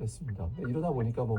그랬습니다. 이러다 보니까 뭐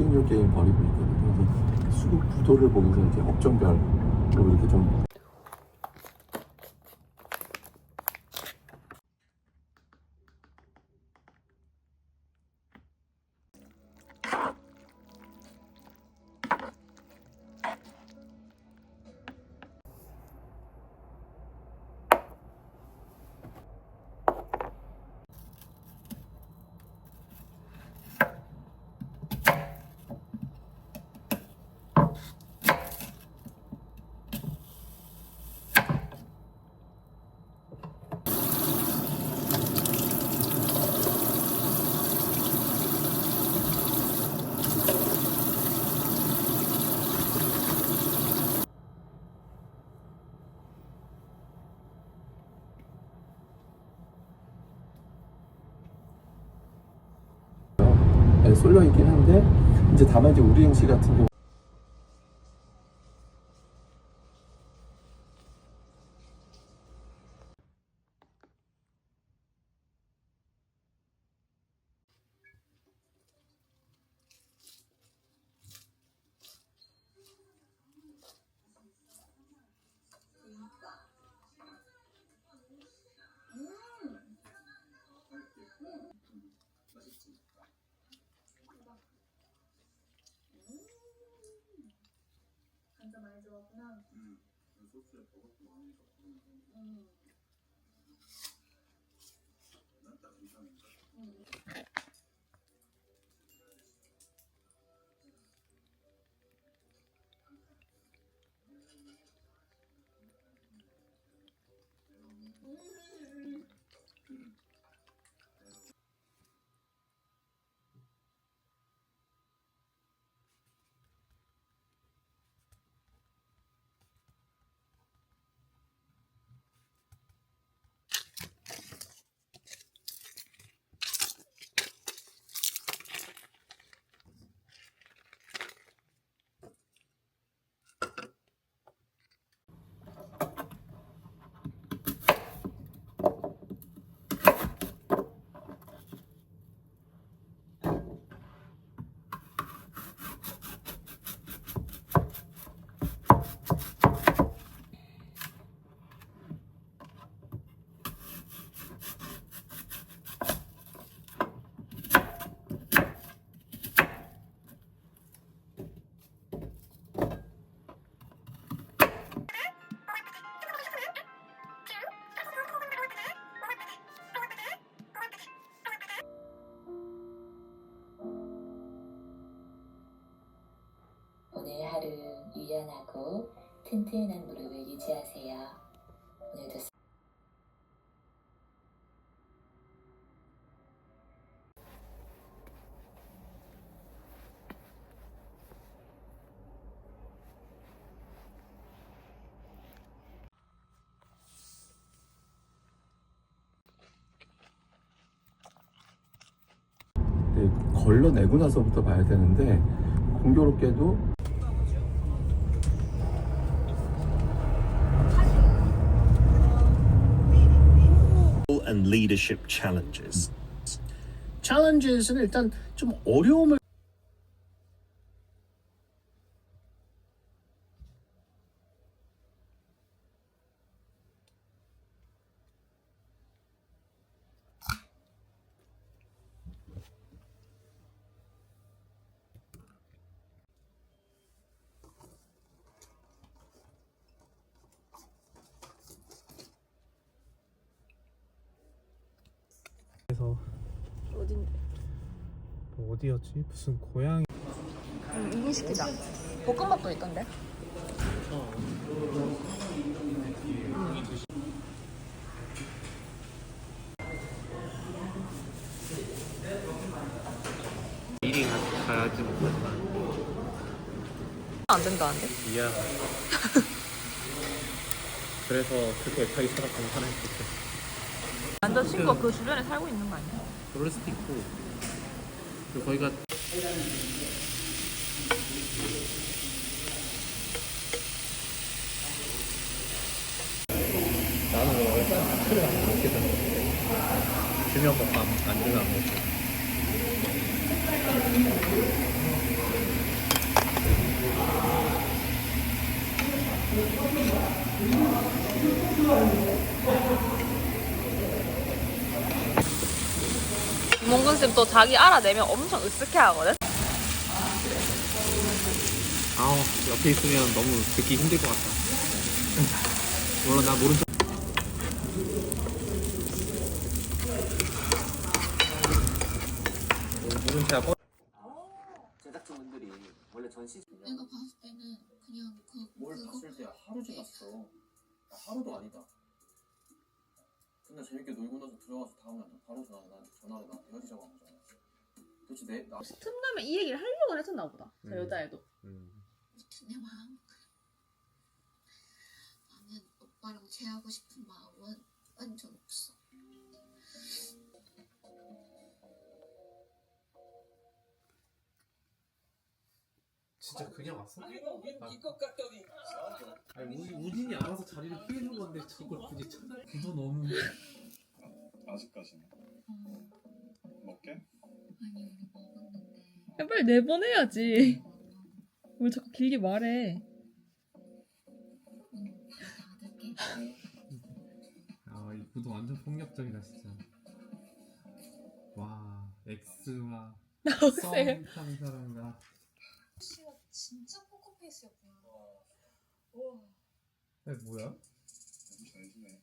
수익률 게임 벌이고 있거든요. 수급 구도를 보면서 이제 업종별로 이렇게 좀 네, 쏠려 있긴 한데 이제 다만 이제 우리 응시 같은 경우 간장 많이 들어갔구나. 소스에 버섯도 많이 넣고 음. 난딱 이상인가? 음. 음. 유연하고 튼튼한 무릎을 유지하세요. 오늘도 네, 걸러내고 나서부터 봐야 되는데 공교롭게도 and leadership challenges. challenges는 일단 좀 어려움을 그래서 어딘데? 뭐 어디였지? 무슨 고양이 응, 시키자. 볶음밥도 있던데? 일이 가야지 못한다 안 된다는데? 미안 그래서 그렇게 애타게 살았던 사람이 좋대 남자친구가 그 주변에 살고 있는 거 아니야? 그럴 수도 있고 그리고 거기가 나는 원래 술을 안 먹게 되는 주면 먹고 안, 안 주면 안 먹고 김홍근 쌤 또 자기 알아내면 엄청 으쓱해 하거든? 아우 옆에 있으면 너무 듣기 힘들 것 같다 물론 나 모른 척 모른 척 하고 제작진분들이 원래 전시 내가 봤을 때는 그냥 그 뭘 그거 봤을 때 하루 지났어. 나 하루도 아니다. 근데 재밌게 놀고 나서 들어가서 다음날 바로 전화 나 내 나. 틈나면 이 얘기를 하려고 했었나 보다. 저 음. 여자애도. 음. 아무튼 내 마음 나는 오빠랑 재하고 싶은 마음은 완전 없어. 진짜 그냥 왔어? 이것 같더니 아니 우리 우진이 알아서 자리를 피해준 건데 저걸 굳이 찾아 너무 아직까지는. 먹게? 야, 빨리 내보내야지. 왜 자꾸 길게 말해. 응, 받을게. 아이 구도 완전 폭력적이다 진짜 와 X와 나오세요. 썸한 사람과 씨가 진짜 포커페이스였구나. 에 뭐야? 잘 지내.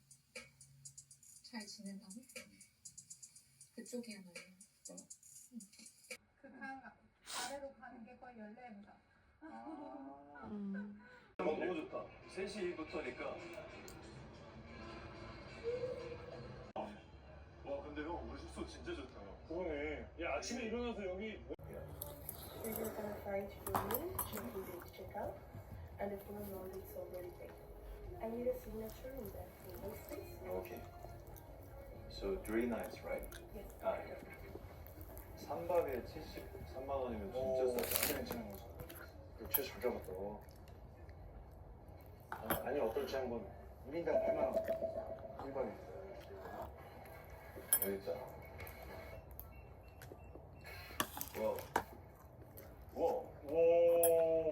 잘 지낸다고? 그쪽이야 너 는. 너무 좋다. 3시부터니까. 와 근데 형 우리 숙소 진짜 좋다. 그러네. 야 아침에 일어나서 여기. We're gonna find room, including checkout, and the phone number is already paid. I need a signature in that invoice, please. Okay. So three nights, right? Yes. 아, 예. 3박에 73만 원이면 진짜 싸다. 괜찮은 거죠. 그렇게 잘 잡았다. 아, 아니 어떨지 한번 1인당 8만 원. 1박에. 여기 있다. 와. 와. 와.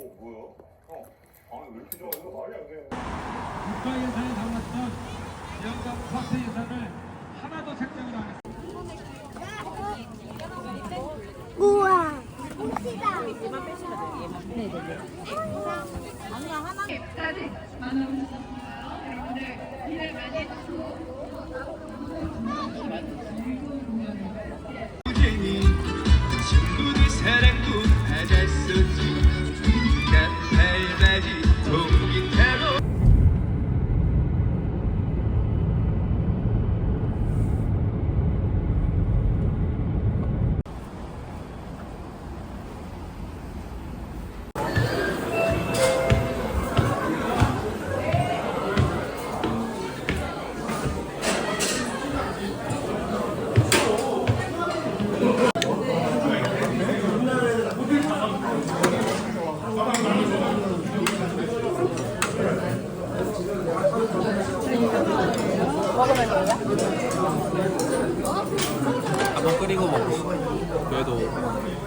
한번 끓이고 먹고 그래도